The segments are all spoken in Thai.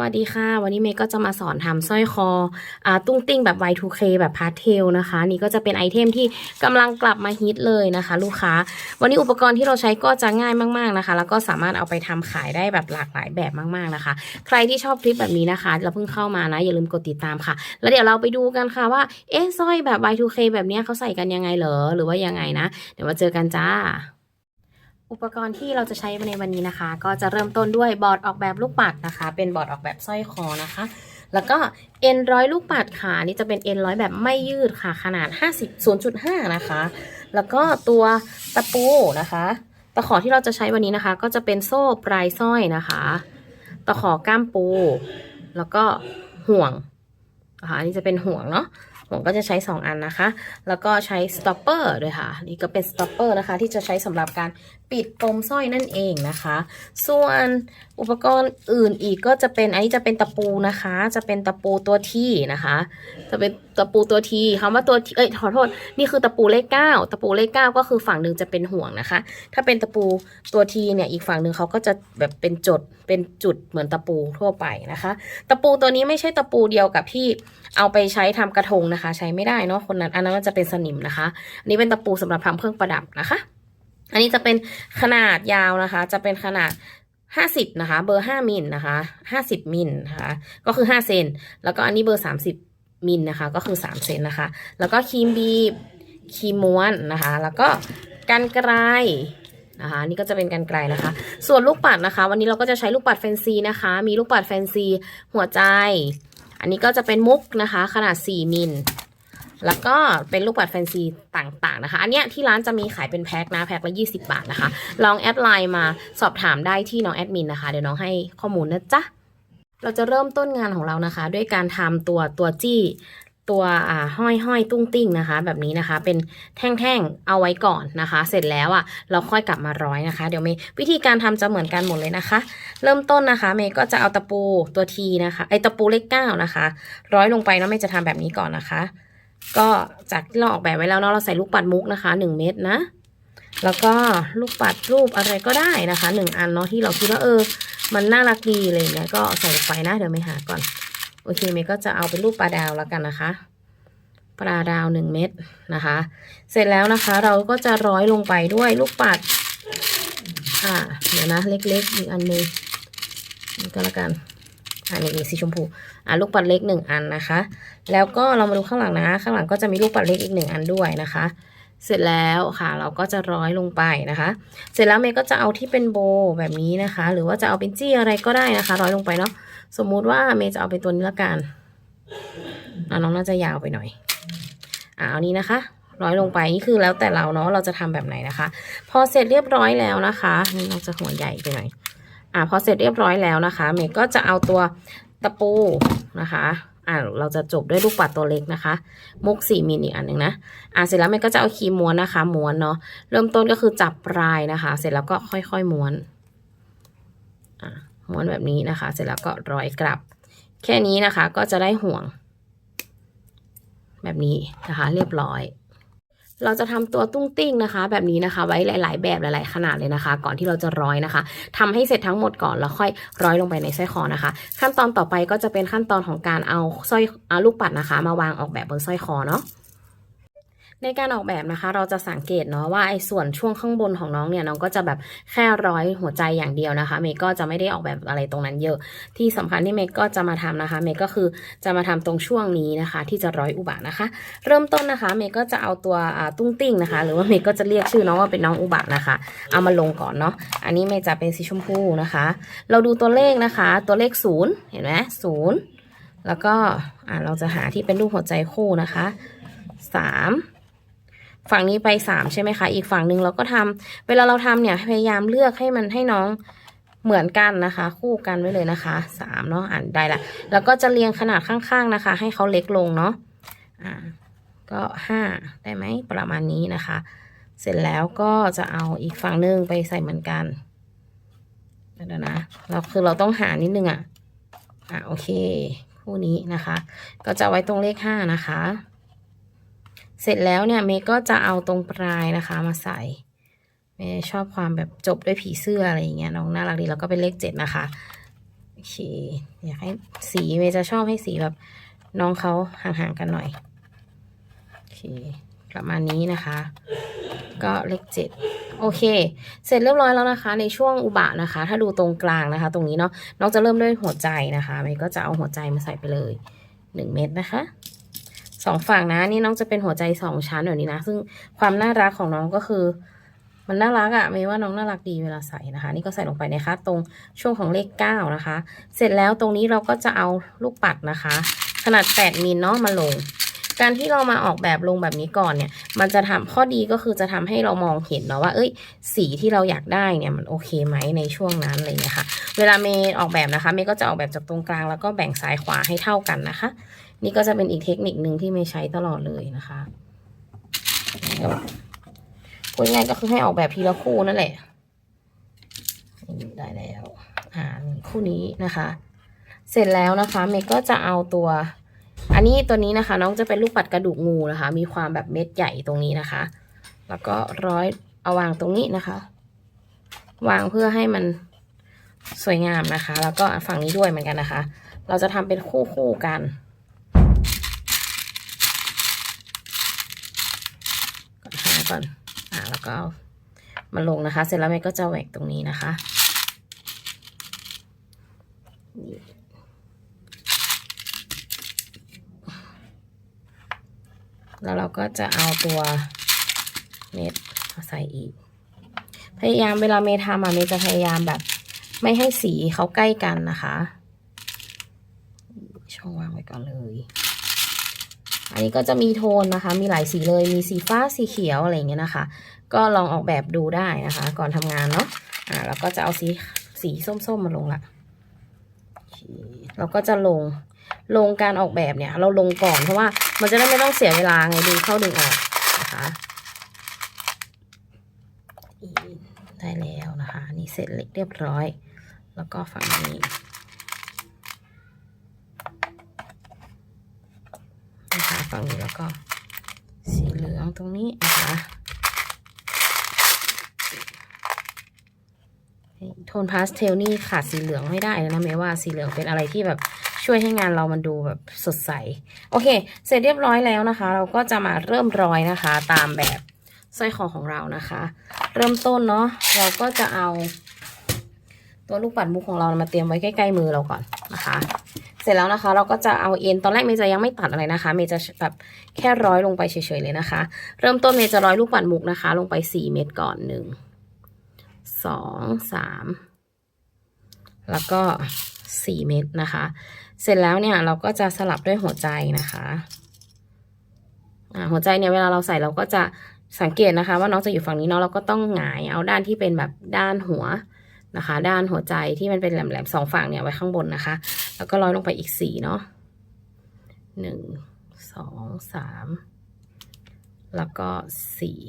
วัสดีค่ะ วันนี้เมย์ก็จะมาสอนทำสร้อยคออตุ้งติ้งแบบ Y2K แบบพาสเทลนะคะ นี่ก็จะเป็นไอเทมที่กำลังกลับมาฮิตเลยนะคะ ลูกค้า วันนี้อุปกรณ์ที่เราใช้ก็จะง่ายมากๆนะคะ แล้วก็สามารถเอาไปทำขายได้แบบหลากหลายแบบมากๆนะคะ ใครที่ชอบคลิปแบบนี้นะคะ เราเพิ่งเข้ามานะ อย่าลืมกดติดตามค่ะ แล้วเดี๋ยวเราไปดูกันค่ะว่าเอ๊ะสร้อยแบบ Y2K แบบนี้เขาใส่กันยังไงเหรอหรือว่ายังไงนะ เดี๋ยวมาเจอกันจ้า อุปกรณ์ที่เราจะใช้ในวันนี้นะคะ ก็จะเริ่มต้นด้วยบอร์ดออกแบบลูกปัดนะคะ เป็นบอร์ดออกแบบสร้อยคอนะคะ แล้วก็เอ็นร้อยลูกปัดค่ะนี่จะเป็นเอ็นร้อยแบบไม่ยืดค่ะ ขนาด 50 0.5 นะคะ แล้วก็ตัวตะปูนะคะตะขอที่เราจะใช้วันนี้นะคะ ก็จะเป็นโซ่ปลายสร้อยนะคะตะขอก้ามปู แล้วก็ห่วงนะคะอันนี้จะเป็นห่วงเนาะผมก็จะใช้ 2 อันนะคะ แล้วก็ใช้สต็อปเปอร์ด้วยค่ะ นี่ก็เป็นสต็อปเปอร์นะคะ ที่จะใช้สำหรับการ ปิดปมสร้อยนั่นเองนะคะ ส่วนอุปกรณ์อื่นอีกก็จะเป็นอันนี้จะเป็นตะปูนะคะ จะเป็นตะปูตัวที่นะคะ จะเป็นตะปูตัวทีคำว่าตัวทีเอ้ยขอโทษนี่คือตะปูเลขเก้าตะปูเลขเก้าก็คือฝั่งหนึ่งจะเป็นห่วงนะคะ ถ้าเป็นตะปูตัวทีเนี่ยอีกฝั่งหนึ่งเขาก็จะแบบเป็นจดเป็นจุดเหมือนตะปูทั่วไปนะคะ ตะปูตัวนี้ไม่ใช่ตะปูเดียวกับที่เอาไปใช้ทำกระทงนะคะ ใช้ไม่ได้เนาะคนนั้นอันนั้นมันจะเป็นสนิมนะคะ อันนี้เป็นตะปูสำหรับทำเครื่องประดับนะคะ อันนี้จะเป็นขนาดยาวนะคะ จะเป็นขนาด50นะคะ เบอร์5มิลนะคะ50มิลนะคะก็คือ5เซนแล้วก็อันนี้เบอร์30มิลนะคะ ก็คือ3เซนนะคะ แล้วก็ครีมบีบครีมม้วนนะคะ แล้วก็กันไกลนะคะนี่ก็จะเป็นกันไกลนะคะ ส่วนลูกปัดนะคะ วันนี้เราก็จะใช้ลูกปัดแฟนซีนะคะ มีลูกปัดแฟนซีหัวใจ อันนี้ก็จะเป็นมุกนะคะ ขนาด 4มิล แล้วก็เป็นลูกปัดแฟนซีต่างๆนะคะ อันเนี้ยที่ร้านจะมีขายเป็นแพ็คนะ แพ็คละ 20 บาทนะคะ ลองแอดไลน์มาสอบถามได้ที่น้องแอดมินนะคะ เดี๋ยวน้องให้ข้อมูลนะจ๊ะ เราจะเริ่มต้นงานของเรานะคะ ด้วยการทำตัวตัวจี้ตัวอ่าห้อยห้อยตุ้งติ้งนะคะ แบบนี้นะคะ เป็นแท่งๆเอาไว้ก่อนนะคะ เสร็จแล้วอะเราค่อยกลับมาร้อยนะคะ เดี๋ยวเมย์วิธีการทำจะเหมือนกันหมดเลยนะคะ เริ่มต้นนะคะ เมย์ก็จะเอาตะปูตัวทีนะคะไอตะปูเลขเก้านะคะ ร้อยลงไปเนาะเมย์จะทำแบบนี้ก่อนนะคะ ก็จากที่เราออกแบบไว้แล้วเนาะเราใส่ลูกปัดมุกนะคะหนึ่งเม็ดนะ แล้วก็ลูกปัดรูปอะไรก็ได้นะคะหนึ่งอันเนาะที่เราคิดว่าเออ มันน่ารักดีอะไรอย่างเงี้ยก็ใส่ไปนะเดี๋ยวไม่หาก่อน โอเคเมย์ก็จะเอาเป็นรูปปลาดาวแล้วกันนะคะ ปลาดาวหนึ่งเม็ดนะคะ เสร็จแล้วนะคะเราก็จะร้อยลงไปด้วยลูกปัดอ่าเดี๋ยวนะเล็กๆอีกอันหนึงนี่ก็แล้วกัน อ่านี่สีชมพูอ่าลูกปัดเล็กหนึ่งอันนะคะ แล้วก็เรามาดูข้างหลังนะ ข้างหลังก็จะมีลูกปัดเล็กอีกหนึ่งอันด้วยนะคะ เสร็จแล้วค่ะ เราก็จะร้อยลงไปนะคะ เสร็จแล้วเมย์ก็จะเอาที่เป็นโบแบบนี้นะคะ หรือว่าจะเอาเป็นจี้อะไรก็ได้นะคะ ร้อยลงไปเนาะสมมุติว่าเมย์จะเอาเป็นตัวนี้ละกันอ่าน้องน่าจะยาวไปหน่อยอ่าเอานี้นะคะร้อยลงไปนี่คือแล้วแต่เราเนาะเราจะทำแบบไหนนะคะ พอเสร็จเรียบร้อยแล้วนะคะนี่น้องจะหัวใหญ่ไปหน่อย อ่าพอเสร็จเรียบร้อยแล้วนะคะเมย์ก็จะเอาตัวตะปูนะคะอ่าเราจะจบด้วยลูกปัดตัวเล็กนะคะ มุกสี่มิลอีกอันหนึ่งนะอ่าเสร็จแล้วเมย์ก็จะเอาคีมม้วนนะคะ ม้วนเนาะเริ่มต้นก็คือจับปลายนะคะ เสร็จแล้วก็ค่อยๆม้วนอ่าม้วนแบบนี้นะคะ เสร็จแล้วก็ร้อยกลับ แค่นี้นะคะก็จะได้ห่วง แบบนี้นะคะ เรียบร้อย เราจะทำตัวตุ้งติ้งนะคะ แบบนี้นะคะ ไว้หลาย ๆ แบบหลาย ๆ ขนาดเลยนะคะ ก่อนที่เราจะร้อยนะคะทำให้เสร็จทั้งหมดก่อนแล้วค่อยร้อยลงไปในสร้อยคอนะคะ ขั้นตอนต่อไปก็จะเป็นขั้นตอนของการเอาสร้อยเอาลูกปัดนะคะ มาวางออกแบบบนสร้อยคอเนาะ ในการออกแบบนะคะ เราจะสังเกตเนาะว่าไอ้ส่วนช่วงข้างบนของน้องเนี่ยน้องก็จะแบบแค่ร้อยหัวใจอย่างเดียวนะคะ เมย์ก็จะไม่ได้ออกแบบอะไรตรงนั้นเยอะ ที่สำคัญที่เมย์ก็จะมาทำนะคะ เมย์ก็คือจะมาทำตรงช่วงนี้นะคะ ที่จะร้อยอุบะนะคะ เริ่มต้นนะคะ เมย์ก็จะเอาตัวตุ้งติ้งนะคะ หรือว่าเมย์ก็จะเรียกชื่อน้องว่าเป็นน้องอุบะนะคะ เอามาลงก่อนเนาะ อันนี้เมย์จะเป็นสีชมพูนะคะ เราดูตัวเลขนะคะ ตัวเลขศูนย์เห็นไหมศูนย์แล้วก็เราจะหาที่เป็นรูปหัวใจคู่นะคะสาม ฝั่งนี้ไปสามใช่ไหมคะอีกฝั่งหนึ่งเราก็ทำเวลาเราทำเนี่ยพยายามเลือกให้มันให้น้องเหมือนกันนะคะ คู่กันไว้เลยนะคะสามเนาะอ่านได้ละแล้วก็จะเรียงขนาดข้างๆนะคะ ให้เขาเล็กลงเนาะอ่าก็ห้าได้ไหมประมาณนี้นะคะ เสร็จแล้วก็จะเอาอีกฝั่งหนึ่งไปใส่เหมือนกันเดี๋ยวนะเราคือเราต้องหานิดนึงอะอะโอเค คู่นี้นะคะ ก็จะไว้ตรงเลขห้านะคะ เสร็จแล้วเนี่ยเมย์ก็จะเอาตรงปลายนะคะมาใส่เมย์ชอบความแบบจบด้วยผีเสื้ออะไรอย่างเงี้ยน้องน่ารักดีแล้วก็เป็นเลขเจ็ดนะคะโอเคอยากให้สีเมย์จะชอบให้สีแบบน้องเขาห่างๆกันหน่อยโอเคประมาณนี้นะคะ ก็เลขเจ็ดโอเค เสร็จเรียบร้อยแล้วนะคะ ในช่วงอุบะนะคะ ถ้าดูตรงกลางนะคะ ตรงนี้เนาะน้องจะเริ่มด้วยหัวใจนะคะเมย์ก็จะเอาหัวใจมาใส่ไปเลยหนึ่งเม็ดนะคะ สองฝั่งนะ นี่น้องจะเป็นหัวใจสองชั้นแบบนี้นะ ซึ่งความน่ารักของน้องก็คือ มันน่ารักอะ่ะเมย์ว่าน้องน่ารักดีเวลาใส่นะคะ นี่ก็ใส่ลงไปนะคะ ตรงช่วงของเลขเก้านะคะ เสร็จแล้วตรงนี้เราก็จะเอาลูกปัดนะคะ ขนาด8มิลเนาะมาลงการที่เรามาออกแบบลงแบบนี้ก่อนเนี่ย มันจะทำข้อดีก็คือจะทำให้เรามองเห็นเนาะว่า เอ้ย สีที่เราอยากได้เนี่ยมันโอเคไหมในช่วงนั้นอะไรเงี้ยค่ะเวลาเมย์ออกแบบนะคะ เมย์ก็จะออกแบบจากตรงกลางแล้วก็แบ่งซ้ายขวาให้เท่ากันนะคะ นี่ก็จะเป็นอีกเทคนิคหนึ่งที่เมย์ใช้ตลอดเลยนะคะพูดง่ายก็คือให้ออกแบบทีละคู่นั่นแหละได้แล้ว อ่าคู่นี้นะคะ เสร็จแล้วนะคะเมย์ก็จะเอาตัว อันนี้ตัวนี้นะคะ น้องจะเป็นลูกปัดกระดูกงูนะคะ มีความแบบเม็ดใหญ่ตรงนี้นะคะ แล้วก็ร้อยเอาวางตรงนี้นะคะ วางเพื่อให้มันสวยงามนะคะ แล้วก็ฝั่งนี้ด้วยเหมือนกันนะคะ เราจะทำเป็นคู่คู่กัน ก่อน อ่าแล้วก็ามาลงนะคะ เสร็จแล้วเมย์ก็จะแหวกตรงนี้นะคะแล้วเราก็จะเอาตัวเม็ดมาใส่อีก พยายามเวลาเมย์ทำอะเมย์จะพยายามแบบ ไม่ให้สีเขาใกล้กันนะคะ ช่องวางไว้ก่อนเลย อันนี้ก็จะมีโทนนะคะ มีหลายสีเลย มีสีฟ้า สีเขียวอะไรเงี้ยนะคะ ก็ลองออกแบบดูได้นะคะ ก่อนทำงานเนาะ อ่าแล้วก็จะเอาสีสีส้มๆมาลงละโอเคเราก็จะลง ลงการออกแบบเนี่ย เราลงก่อนเพราะว่ามันจะได้ไม่ต้องเสียเวลาไงดึงเข้าดึงออกนะคะได้แล้วนะคะนนี่เสร็จเรียบร้อย แล้วก็ฝั่งนี้นะคะ ฝั่งนี้แล้วก็ สีเหลืองตรงนี้นะคะโทนพาสเทลนี่ขาดสีเหลืองไม่ได้เลยนะแม้ว่าสีเหลืองเป็นอะไรที่แบบช่วยให้งานเรามันดูแบบสดใส โอเค เสร็จเรียบร้อยแล้วนะคะ เราก็จะมาเริ่มร้อยนะคะ ตามแบบสร้อยคอของเรานะคะ เริ่มต้นเนาะเราก็จะเอา ตัวลูกปัดมุกของเรามาเตรียมไว้ใกล้ๆมือเราก่อนนะคะ เสร็จแล้วนะคะ เราก็จะเอาเอ็นตอนแรกเมย์จะยังไม่ตัดอะไรนะคะ เมย์จะแบบแค่ร้อยลงไปเฉยๆเลยนะคะ เริ่มต้นเมย์จะร้อยลูกปัดมุกนะคะ ลงไปสี่เม็ดก่อนหนึ่งสองสามแล้วก็สี่เม็ดนะคะ เสร็จแล้วเนี่ยเราก็จะสลับด้วยหัวใจนะคะหัวใจเนี่ยเวลาเราใส่เราก็จะสังเกตนะคะ ว่าน้องจะอยู่ฝั่งนี้เนาะเราก็ต้องหงายเอาด้านที่เป็นแบบด้านหัว นะคะ ด้านหัวใจที่มันเป็นแหลมๆสองฝั่งเนี่ยไว้ข้างบนนะคะ แล้วก็ร้อยลงไปอีกสี่เนาะหนึ่งสองสามแล้วก็สี่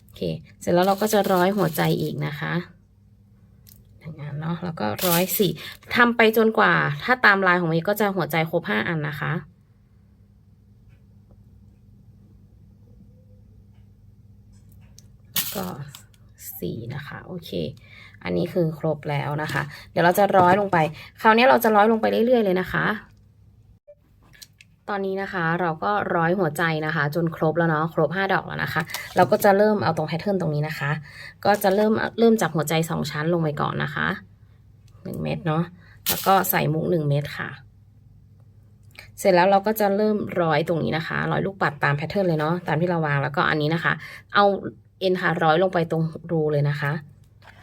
โอเค เสร็จแล้วเราก็จะร้อยหัวใจอีกนะคะอย่างนั้นเนาะแล้วก็ร้อยสี่ทำไปจนกว่า ถ้าตามลายของมย์ก็จะหัวใจครบห้าอันนะคะแล้วก็สี่นะคะ โอเค อันนี้คือครบแล้วนะคะ เดี๋ยวเราจะร้อยลงไป คราวนี้เราจะร้อยลงไปเรื่อยๆเลยนะคะ ตอนนี้นะคะเราก็ร้อยหัวใจนะคะ จนครบแล้วเนาะครบ 5 ดอกแล้วนะคะ เราก็จะเริ่มเอาตรงแพทเทิร์นตรงนี้นะคะ ก็จะเริ่มเริ่มจากหัวใจ 2 ชั้นลงไปก่อนนะคะ 1 เม็ดเนาะแล้วก็ใส่มุก 1 เม็ดค่ะเสร็จแล้วเราก็จะเริ่มร้อยตรงนี้นะคะร้อยลูกปัดตามแพทเทิร์นเลยเนาะตามที่เราวางแล้วก็อันนี้นะคะ เอาเอ็นค่ะร้อยลงไปตรงรูเลยนะคะ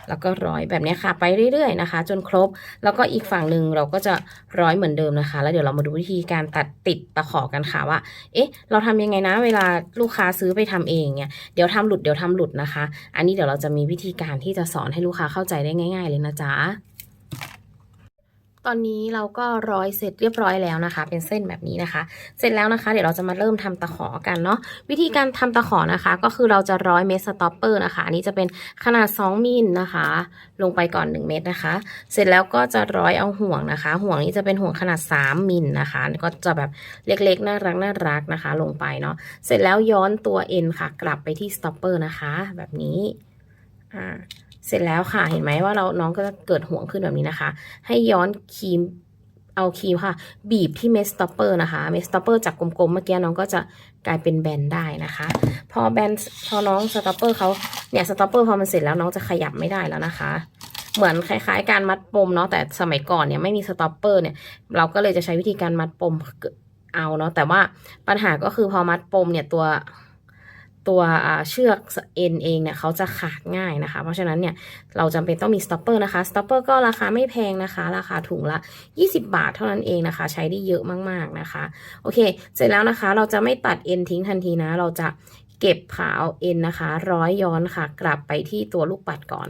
แล้วก็ร้อยแบบนี้ค่ะ ไปเรื่อยๆนะคะ จนครบ แล้วก็อีกฝั่งหนึ่งเราก็จะร้อยเหมือนเดิมนะคะ แล้วเดี๋ยวเรามาดูวิธีการตัดติดตะขอกันค่ะว่า เอ๊ะ เราทำยังไงนะ เวลาลูกค้าซื้อไปทำเองเนี่ยเดี๋ยวทำหลุดเดี๋ยวทำหลุดนะคะ อันนี้เดี๋ยวเราจะมีวิธีการที่จะสอนให้ลูกค้าเข้าใจได้ง่าย ๆ เลยนะจ๊ะ ตอนนี้เราก็ร้อยเสร็จเรียบร้อยแล้วนะคะ เป็นเส้นแบบนี้นะคะ เสร็จแล้วนะคะ เดี๋ยวเราจะมาเริ่มทำตะขอกันเนาะวิธีการทำตะขอนะคะ ก็คือเราจะร้อยเมตรสต็อปเปอร์นะคะอันนี้จะเป็นขนาด 2มิลนะคะ ลงไปก่อน 1 เมตรนะคะ เสร็จแล้วก็จะร้อยเอาห่วงนะคะ ห่วงนี้จะเป็นห่วงขนาด 3มิลนะคะ ก็จะแบบเล็กๆน่ารักน่ารักนะคะ ลงไปเนาะเสร็จแล้วย้อนตัวเอ็นค่ะ กลับไปที่สต็อปเปอร์นะคะ แบบนี้อ่า เสร็จแล้วค่ะเห็นไหมว่าเราน้องก็จะเกิดห่วงขึ้นแบบนี้นะคะ ให้ย้อนครีมเอาครีมค่ะ บีบที่เมสต็อปเปอร์นะคะเมสต็อปเปอร์จากกลมๆเมื่อกี้น้องก็จะกลายเป็นแบนได้นะคะ พอแบนพอน้องสต็อปเปอร์เขาเนี่ยสต็อปเปอร์พอมันเสร็จแล้วน้องจะขยับไม่ได้แล้วนะคะ เหมือนคล้ายๆ การมัดปมเนาะแต่สมัยก่อนเนี่ยไม่มีสต็อปเปอร์เนี่ยเราก็เลยจะใช้วิธีการมัดปมเอาเนาะแต่ว่าปัญหาก็คือพอมัดปมเนี่ยตัว ตัวเชือกเอ็นเองเนี่ยเขาจะขาดง่ายนะคะ เพราะฉะนั้นเนี่ยเราจำเป็นต้องมีสต็อปเปอร์นะคะสต็อปเปอร์ก็ราคาไม่แพงนะคะ ราคาถุงละ 20 บาทเท่านั้นเองนะคะ ใช้ได้เยอะมากๆนะคะ โอเค เสร็จแล้วนะคะ เราจะไม่ตัดเอ็นทิ้งทันทีนะ เราจะเก็บขาเอาเอ็นนะคะ ร้อยย้อนค่ะ กลับไปที่ตัวลูกปัดก่อน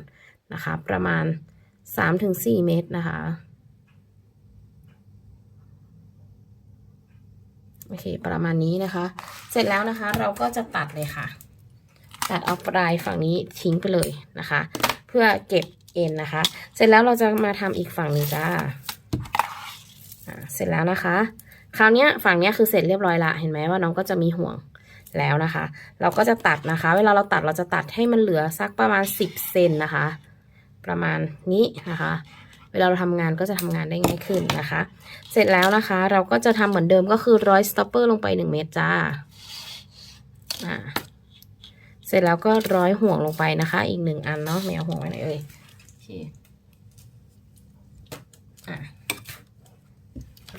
นะคะ ประมาณ 3-4 เมตรนะคะ โอเค ประมาณนี้นะคะ เสร็จแล้วนะคะ เราก็จะตัดเลยค่ะ ตัดเอาปลายฝั่งนี้ทิ้งไปเลยนะคะ เพื่อเก็บเอ็นนะคะ เสร็จแล้วเราจะมาทำอีกฝั่งหนึงจ้าเสร็จแล้วนะคะ คราวนี้ฝั่งนี้คือเสร็จเรียบร้อยละ เห็นไหมว่าน้องก็จะมีห่วงแล้วนะคะ เราก็จะตัดนะคะ เวลาเราตัดเราจะตัดให้มันเหลือสักประมาณ 10เซนนะคะ ประมาณนี้นะคะ เวลาเราทำงานก็จะทำงานได้ง่ายขึ้นนะคะ เสร็จแล้วนะคะ เราก็จะทำเหมือนเดิมก็คือร้อยสต็อปเปอร์ลงไป 1 เมตรจ้าอ่าเสร็จแล้วก็ร้อยห่วงลงไปนะคะ อีกหนึ่งอันเนาะแมวห่วงไว้ไหนเอ่ยโอเคอะ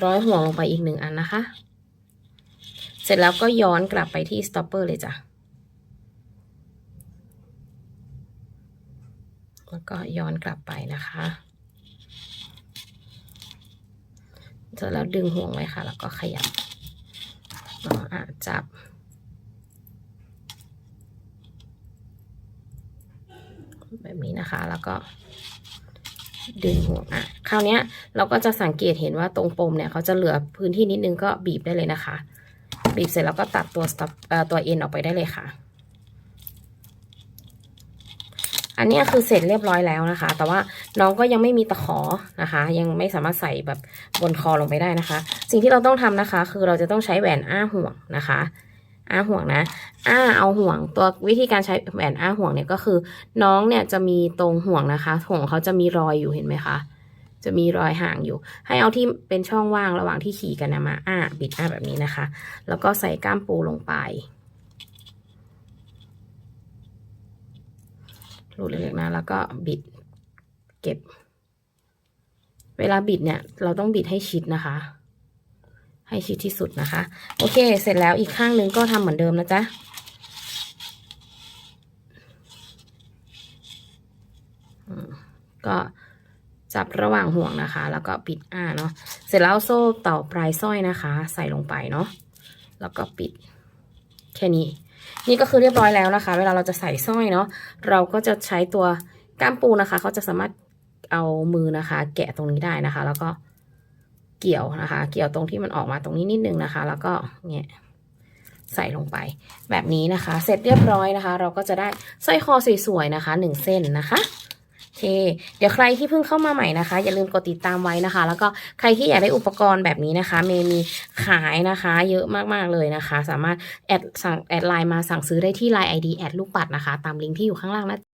ร้อยห่วงลงไปอีกหนึ่งอันนะคะ เสร็จแล้วก็ย้อนกลับไปที่สต็อปเปอร์เลยจ้ะแล้วก็ย้อนกลับไปนะคะ เสร็จแล้วดึงห่วงไว้ค่ะ แล้วก็ขยับเนาะอะจับ แบบนี้นะคะ แล้วก็ดึงห่วงอะคราวนี้ยเราก็จะสังเกตเห็นว่าตรงปมเนี่ยเขาจะเหลือพื้นที่นิดนึงก็บีบได้เลยนะคะ บีบเสร็จแล้วก็ตัดตัวสต็อปตัวเอ็นออกไปได้เลยค่ะ อันนี้คือเสร็จเรียบร้อยแล้วนะคะ แต่ว่าน้องก็ยังไม่มีตะขอนะคะ ยังไม่สามารถใส่แบบบนคอลงไปได้นะคะ สิ่งที่เราต้องทำนะคะ คือเราจะต้องใช้แหวนอ้าห่วงนะคะอ้าห่วงนะ อ้าเอาห่วง ตัววิธีการใช้แหวนอ้าห่วงเนี่ยก็คือ น้องเนี่ยจะมีตรงห่วงนะคะห่วงเขาจะมีรอยอยู่เห็นไหมคะ จะมีรอยห่างอยู่ ให้เอาที่เป็นช่องว่างระหว่างที่ขี่กันนะมา อ้าบิดอ้าแบบนี้นะคะ แล้วก็ใส่ก้ามปูลงไป รูดเล็กๆนะแล้วก็บิดเก็บ เวลาบิดเนี่ย เราต้องบิดให้ชิดนะคะ ให้ชิดที่สุดนะคะ โอเค เสร็จแล้วอีกข้างนึงก็ทำเหมือนเดิมนะจ๊ะก็จับระหว่างห่วงนะคะ แล้วก็ปิดอ่าเนาะเสร็จแล้วโซ่ต่อปลายสร้อยนะคะ ใส่ลงไปเนาะแล้วก็ปิดแค่นี้ นี่ก็คือเรียบร้อยแล้วนะคะ เวลาเราจะใส่สร้อยเนาะเราก็จะใช้ตัวก้ามปูนะคะ เขาจะสามารถเอามือนะคะ แกะตรงนี้ได้นะคะ แล้วก็เกี่ยวนะคะ เกี่ยวตรงที่มันออกมาตรงนี้นิดนึงนะคะ แล้วก็เนี่ยใส่ลงไป แบบนี้นะคะ เสร็จเรียบร้อยนะคะ เราก็จะได้สร้อยคอสวยๆนะคะหนึ่งเส้นนะคะ เค เดี๋ยวใครที่เพิ่งเข้ามาใหม่นะคะ อย่าลืมกดติดตามไว้นะคะ แล้วก็ใครที่อยากได้อุปกรณ์แบบนี้นะคะ เมย์มีขายนะคะ เยอะมากๆเลยนะคะ สามารถแอดสั่งแอดไลน์มาสั่งซื้อได้ที่ไลน์ไอดีแอดลูกปัดนะคะ ตามลิงก์ที่อยู่ข้างล่างนะ